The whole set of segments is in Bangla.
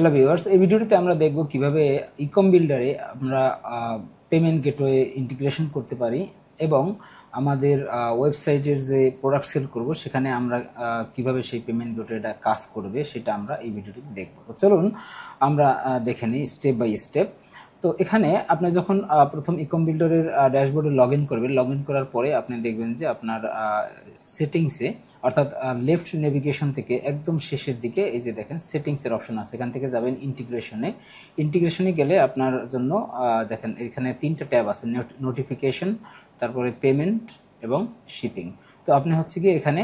হ্যালো ভিউয়ার্স এই ভিডিওটিতে আমরা দেখব কীভাবে ইকম বিল্ডারে আমরা পেমেন্ট গেটওয়ে ইন্টিগ্রেশন করতে পারি এবং আমাদের ওয়েবসাইটের যে প্রোডাক্ট সেল করব, সেখানে আমরা কীভাবে সেই পেমেন্ট গেটওয়েটা কাজ করবে, সেটা আমরা এই ভিডিওটিতে দেখব। তো চলুন আমরা দেখে নিই স্টেপ বাই স্টেপ তো এখানে আপনি যখন প্রথম ইকম বিল্ডারের ড্যাশবোর্ডে লগ ইন করবেন লগ ইন করার পরে আপনি দেখবেন যে আপনার সেটিংসে, অর্থাৎ লেফট নেভিগেশন থেকে একদম শেষের দিকে এই যে দেখেন সেটিংসের অপশন আছে। এখান থেকে যাবেন ইন্টিগ্রেশনে। ইন্টিগ্রেশনে গেলে আপনার জন্য দেখেন এখানে তিনটা ট্যাব আছে নোটিফিকেশন, তারপরে পেমেন্ট এবং শিপিং। তো আপনি হচ্ছে কি এখানে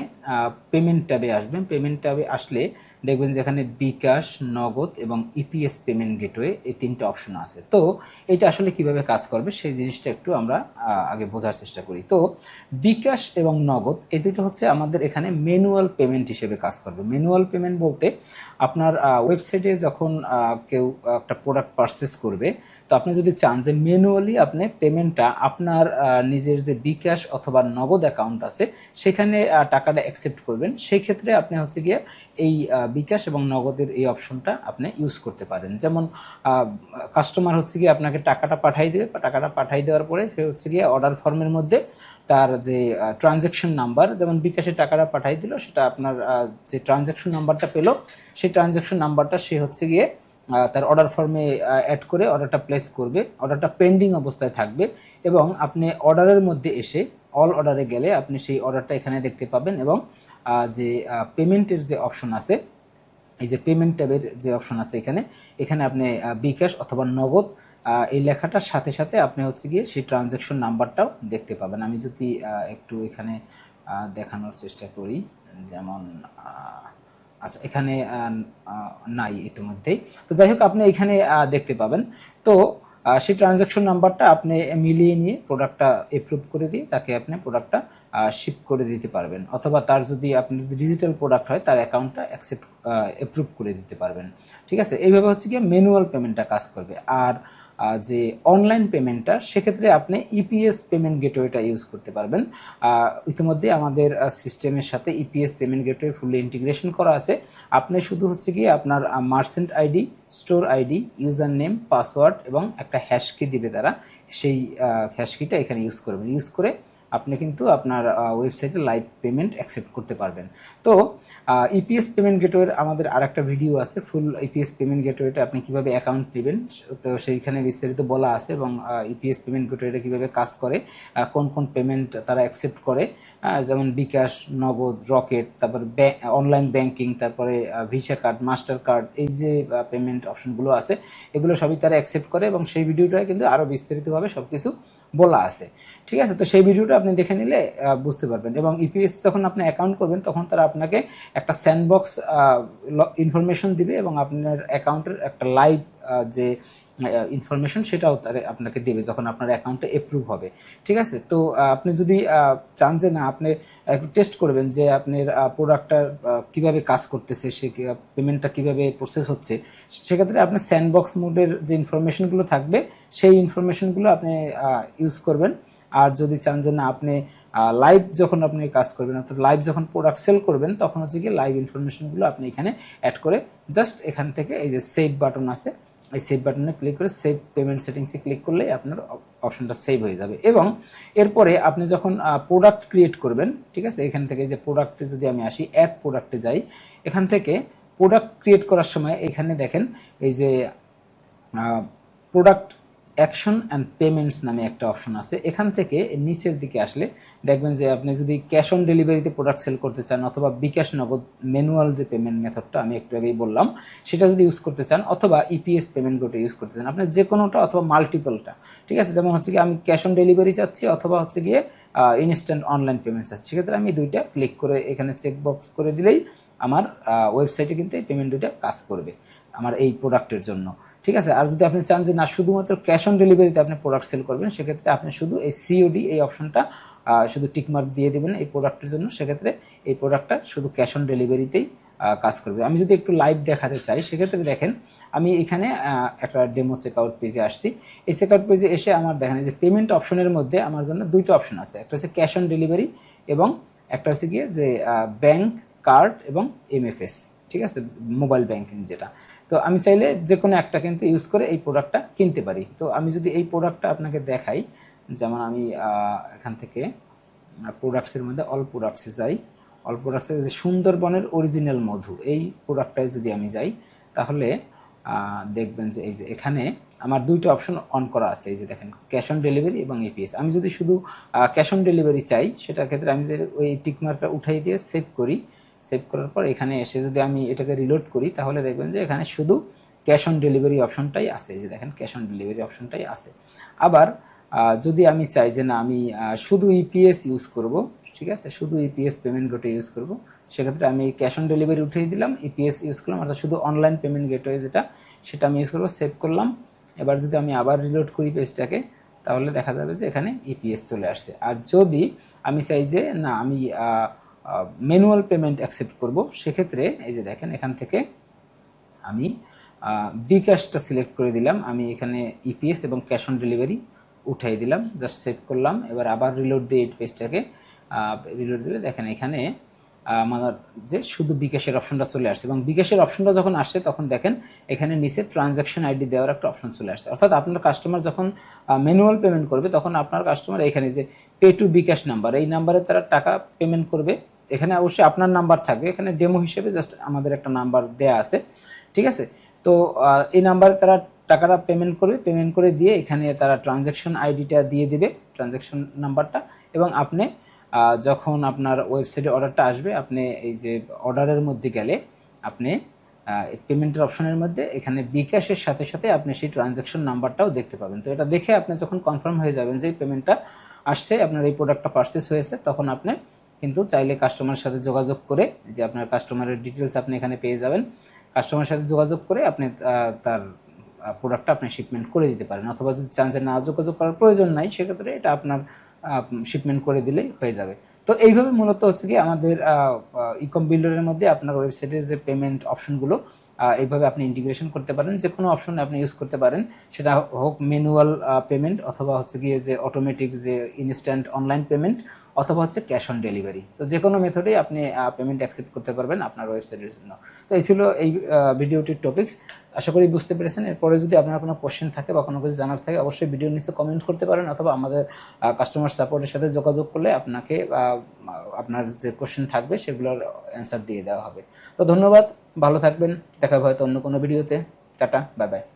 পেমেন্ট ট্যাবে আসবেন। পেমেন্ট ট্যাবে আসলে দেখবেন যে এখানে বিকাশ, নগদ এবং ইপিএস পেমেন্ট গেটওয়ে এই তিনটে অপশন আছে। তো এটা আসলে কীভাবে কাজ করবে সেই জিনিসটা একটু আমরা আগে বোঝার চেষ্টা করি। তো বিকাশ এবং নগদ এই দুটো হচ্ছে আমাদের এখানে ম্যানুয়াল পেমেন্ট হিসেবে কাজ করবে। ম্যানুয়াল পেমেন্ট বলতে আপনার ওয়েবসাইটে যখন কেউ একটা প্রোডাক্ট পারচেস করবে, তো আপনি যদি চান যে ম্যানুয়ালি আপনি পেমেন্টটা আপনার নিজের যে বিকাশ অথবা নগদ অ্যাকাউন্ট আছে সেখানে টাকাটা অ্যাকসেপ্ট করবেন। সেই ক্ষেত্রে আপনি হচ্ছে গিয়ে এই বিকাশ এবং নগদের এই অপশনটা আপনি ইউজ করতে পারেন। যেমন কাস্টমার হচ্ছে গিয়ে আপনাকে টাকাটা পাঠাই দেবে। টাকাটা পাঠাই দেওয়ার পরে সে হচ্ছে গিয়ে অর্ডার ফর্মের মধ্যে তার যে ট্রানজ্যাকশন নাম্বার যেমন বিকাশে টাকাটা পাঠাই দিল, সেটা আপনার যে ট্রানজ্যাকশন নাম্বারটা পেল, সেই ট্রানজ্যাকশন নাম্বারটা সে হচ্ছে গিয়ে তার অর্ডার ফর্মে অ্যাড করে অর্ডারটা প্লেস করবে। অর্ডারটা পেন্ডিং অবস্থায় থাকবে এবং আপনি অর্ডারের মধ্যে এসে অল অর্ডারে গেলে আপনি সেই অর্ডারটা এখানে দেখতে পাবেন এবং যে পেমেন্টের যে অপশন আছে, এই যে পেমেন্ট ট্যাবের যে অপশন আছে এখানে এখানে আপনি বিকাশ অথবা নগদ এই লেখাটার সাথে সাথে আপনি হচ্ছে গিয়ে সেই ট্রানজ্যাকশন নাম্বারটাও দেখতে পাবেন। আমি যদি একটু এখানে দেখানোর চেষ্টা করি, যেমন আচ্ছা এখানে নাই ইতিমধ্যেই। তো যাই হোক, আপনি এখানে দেখতে পাবেন। তো সেই ট্রানজ্যাকশন নাম্বারটা আপনি মিলিয়ে নিয়ে প্রোডাক্টটা এপ্রুভ করে দিয়ে তাকে আপনি প্রোডাক্টটা শিপ করে দিতে পারবেন। অথবা তার যদি আপনি যদি ডিজিটাল প্রোডাক্ট হয়, তার অ্যাকাউন্টটা অ্যাকসেপ্ট অ্যাপ্রুভ করে দিতে পারবেন। ঠিক আছে? এইভাবে হচ্ছে গিয়ে ম্যানুয়াল পেমেন্টটা কাজ করবে। আর যে অনলাইন পেমেন্টটা সেক্ষেত্রে আপনি ইপিএস পেমেন্ট গেটওয়েটা ইউজ করতে পারবেন। ইতিমধ্যে আমাদের সিস্টেমের সাথে EPS payment gateway fully integration করা আছে। আপনি শুধু হচ্ছে গিয়ে আপনার merchant ID store ID user name password এবং একটা হ্যাশ কি দিবে তারা। সেই হ্যাশ কিটা এখানে ইউজ করবেন। ইউজ করে আপনি কিন্তু আপনার ওয়েবসাইটে লাইভ পেমেন্ট অ্যাকসেপ্ট করতে পারবেন। তো ইপিএস পেমেন্ট গেটওয়ের আমাদের আরেকটা ভিডিও আছে ফুল ইপিএস পেমেন্ট গেটওয়েটা আপনি কীভাবে অ্যাকাউন্ট নেবেন, তো সেইখানে বিস্তারিত বলা আছে এবং ইপিএস পেমেন্ট গেটওয়েটা কীভাবে কাজ করে কোন কোন পেমেন্ট তারা অ্যাকসেপ্ট করে যেমন বিকাশ, নগদ, রকেট, তারপর অনলাইন ব্যাংকিং তারপরে ভিসা কার্ড মাস্টার কার্ড এই যে পেমেন্ট অপশনগুলো আছে, এগুলো সবই তারা অ্যাকসেপ্ট করে এবং সেই ভিডিওটা কিন্তু আরও বিস্তারিতভাবে সব কিছু বলা আছে। ঠিক আছে? তো সেই ভিডিওটা আপনি দেখে নিলে বুঝতে পারবেন। এবং ইপিএস যখন আপনি অ্যাকাউন্ট করবেন, তখন তারা আপনাকে একটা স্যান্ডবক্স ইনফরমেশন দিবে এবং আপনার অ্যাকাউন্টের একটা লাইভ যে ইনফরমেশন সেটাও তারা আপনাকে দেবে যখন আপনার অ্যাকাউন্টে এপ্রুভ হবে। ঠিক আছে? তো আপনি যদি চান যে না, আপনি একটু টেস্ট করবেন যে আপনার প্রোডাক্টটা কীভাবে কাজ করতেছে, সে পেমেন্টটা কীভাবে প্রসেস হচ্ছে, সেক্ষেত্রে আপনি স্যান্ডবক্স মোডের যে ইনফরমেশনগুলো থাকবে, সেই ইনফরমেশনগুলো আপনি ইউজ করবেন। আর যদি চান যে না, আপনি লাইভ যখন আপনি কাজ করবেন, অর্থাৎ লাইভ যখন প্রোডাক্ট সেল করবেন, তখন হচ্ছে কি লাইভ ইনফরমেশনগুলো আপনি এখানে অ্যাড করে জাস্ট এখান থেকে এই যে সেভ বাটন আছে এই সেভ বাটনে ক্লিক করে সেভ পেমেন্ট সেটিংসে ক্লিক করলেই আপনার অপশনটা সেভ হয়ে যাবে। এবং এরপরে আপনি যখন প্রোডাক্ট ক্রিয়েট করবেন, ঠিক আছে? এখান থেকে যে প্রোডাক্টে যদি আমি আসি অ্যাড প্রোডাক্টে যাই, এখান থেকে প্রোডাক্ট ক্রিয়েট করার সময় এখানে দেখেন, এই যে প্রোডাক্ট অ্যাকশন অ্যান্ড পেমেন্টস নামে একটা অপশন আছে। এখান থেকে নিচের দিকে আসলে দেখবেন যে আপনি যদি ক্যাশ অন ডেলিভারিতে প্রোডাক্ট সেল করতে চান অথবা বিকাশ নগদ ম্যানুয়াল যে পেমেন্ট মেথডটা আমি একটু আগেই বললাম, সেটা যদি ইউজ করতে চান অথবা E EPS payment gateway use করতে চান, আপনি যে কোনোটা অথবা মাল্টিপলটা ঠিক আছে? যেমন হচ্ছে কি আমি ক্যাশ অন ডেলিভারি চাচ্ছি অথবা হচ্ছে গিয়ে ইনস্ট্যান্ট অনলাইন পেমেন্ট চাচ্ছি। সেক্ষেত্রে আমি দুইটা ক্লিক করে এখানে চেকবক্স করে দিলেই আমার ওয়েবসাইটে কিন্তু এই পেমেন্ট দুইটা কাজ করবে আমার এই প্রোডাক্টের জন্য। ঠিক আছে? আর যদি আপনি চান যে না, শুধুমাত্র ক্যাশ অন ডেলিভারিতে আপনি প্রোডাক্ট সেল করবেন, সেক্ষেত্রে আপনি শুধু এই সিওডি এই অপশনটা শুধু টিকমার্ক দিয়ে দেবেন এই প্রোডাক্টের জন্য। সেক্ষেত্রে এই প্রোডাক্টটা শুধু ক্যাশ অন ডেলিভারিতেই কাজ করবে। আমি যদি একটু লাইভ দেখাতে চাই, সেক্ষেত্রে দেখেন, আমি এখানে একটা ডেমো চেকআউট পেজে আসছি। এই চেকআউট পেজে এসে আমার দেখেন যে পেমেন্ট অপশনের মধ্যে আমার জন্য দুইটা অপশন আছে। একটা হচ্ছে ক্যাশ অন ডেলিভারি এবং একটা হচ্ছে গিয়ে যে ব্যাংক কার্ড এবং এমএফএস ঠিক আছে? মোবাইল ব্যাংকিং যেটা। তো আমি চাইলে যে কোনো একটা কিন্তু ইউজ করে এই প্রোডাক্টটা কিনতে পারি। তো আমি যদি এই প্রোডাক্টটা আপনাকে দেখাই, যেমন আমি এখান থেকে প্রোডাক্টসের মধ্যে অল প্রোডাক্টসে যাই। অল প্রোডাক্টসে যে সুন্দরবনের অরিজিনাল মধু, এই প্রোডাক্টটায় যদি আমি যাই, তাহলে দেখবেন যে এই যে এখানে আমার দুইটা অপশন অন করা আছে। এই যে দেখেন ক্যাশ অন ডেলিভারি এবং এপিএস আমি যদি শুধু ক্যাশ অন ডেলিভারি চাই, সেটার ক্ষেত্রে আমি যে ওই টিকমার্কটা উঠাই দিয়ে সেভ করি সেভ করার পর এখানে এসে যদি আমি এটাকে রিলোড করি, তাহলে দেখবেন যে এখানে শুধু ক্যাশ অন ডেলিভারি অপশনটাই আছে। যে দেখেন ক্যাশ অন ডেলিভারি অপশনটাই আছে। আবার যদি আমি চাই যে না, আমি শুধু ইপিএস ইউজ করব, ঠিক আছে? শুধু ইপিএস পেমেন্ট গেটওয়ে ইউজ করব, সেক্ষেত্রে আমি ক্যাশ অন ডেলিভারি উঠিয়ে দিলাম ইপিএস ইউজ করলাম, অর্থাৎ শুধু অনলাইন পেমেন্ট গেটওয়ে যেটা, সেটা আমি ইউজ করব সেভ করলাম। এবার যদি আমি আবার রিলোড করি পেজটাকে তাহলে দেখা যাবে যে এখানে ইপিএস চলে আসছে। আর যদি আমি চাই যে না, আমি ম্যানুয়াল পেমেন্ট অ্যাকসেপ্ট করব। সেক্ষেত্রে এই যে দেখেন, এখান থেকে আমি বিকাশটা সিলেক্ট করে দিলাম। আমি এখানে ইপিএস এবং ক্যাশ অন ডেলিভারি উঠাই দিলাম জাস্ট সেভ করলাম। এবার আবার রিলোড দিয়ে এই পেজটাকে রিলোড দিলে দেখেন এখানে আমার যে শুধু বিকাশের অপশনটা চলে আসছে। এবং বিকাশের অপশনটা যখন আসছে, তখন দেখেন এখানে নিচে ট্রানজ্যাকশন আইডি দেওয়ার একটা অপশন চলে আসছে। অর্থাৎ আপনার কাস্টমার যখন ম্যানুয়াল পেমেন্ট করবে, তখন আপনার কাস্টমার এখানে যে পে টু বিকাশ নাম্বার এই নাম্বারে তারা টাকা পেমেন্ট করবে। এখানে অবশ্যই আপনার নাম্বার থাকবে। এখানে ডেমো হিসেবে জাস্ট আমাদের একটা নাম্বার দেয়া আছে। ঠিক আছে? তো এই নাম্বারে তারা টাকাটা পেমেন্ট করবে। পেমেন্ট করে দিয়ে এখানে তারা ট্রানজ্যাকশন আইডিটা দিয়ে দিবে ট্রানজ্যাকশন নাম্বারটা। এবং আপনি যখন আপনার ওয়েবসাইটে অর্ডারটা আসবে, আপনি এই যে অর্ডারের মধ্যে গেলে আপনি পেমেন্টের অপশনের মধ্যে এখানে বিকাশের সাথে সাথে আপনি সেই ট্রানজ্যাকশন নাম্বারটাও দেখতে পাবেন। তো এটা দেখে আপনি যখন কনফার্ম হয়ে যাবেন যে পেমেন্টটা আসছে, আপনার এই প্রোডাক্টটা পারচেস হয়েছে, তখন আপনি কিন্তু চাইলে কাস্টমারের সাথে যোগাযোগ করে যে আপনার কাস্টমারের ডিটেলস আপনি এখানে পেয়ে যাবেন কাস্টমারের সাথে যোগাযোগ করে আপনি তার প্রোডাক্টটা আপনি শিপমেন্ট করে দিতে পারেন। অথবা যদি চান যে না, যোগাযোগ করার প্রয়োজন নাই, সেক্ষেত্রে এটা আপনার শিপমেন্ট করে দিলেই হয়ে যাবে। তো এইভাবে মূলত হচ্ছে কি আমাদের ইকম বিল্ডারের মধ্যে আপনার ওয়েবসাইটের যে পেমেন্ট অপশনগুলো এইভাবে আপনি ইন্টিগ্রেশন করতে পারেন। যে কোনো অপশন আপনি ইউজ করতে পারেন। সেটা হোক ম্যানুয়াল পেমেন্ট অথবা হচ্ছে গিয়ে যে অটোমেটিক যে ইনস্ট্যান্ট অনলাইন পেমেন্ট অথবা হচ্ছে ক্যাশ অন ডেলিভারি তো যে কোনো মেথডেই আপনি পেমেন্ট অ্যাকসেপ্ট করতে পারবেন আপনার ওয়েবসাইটের জন্য। তো এই ছিল এই ভিডিওটির টপিক্স আশা করি বুঝতে পেরেছেন। এরপরে যদি আপনার কোনো কোশ্চেন থাকে বা কোনো কিছু জানার থাকে, অবশ্যই ভিডিওর নিচে কমেন্ট করতে পারেন অথবা আমাদের কাস্টমার সাপোর্টের সাথে যোগাযোগ করলে আপনাকে আপনার যে কোশ্চেন থাকবে সেগুলোর অ্যান্সার দিয়ে দেওয়া হবে। তো ধন্যবাদ। ভালো থাকবেন। দেখা হয়তো অন্য কোনো ভিডিওতে। টাটা। Bye bye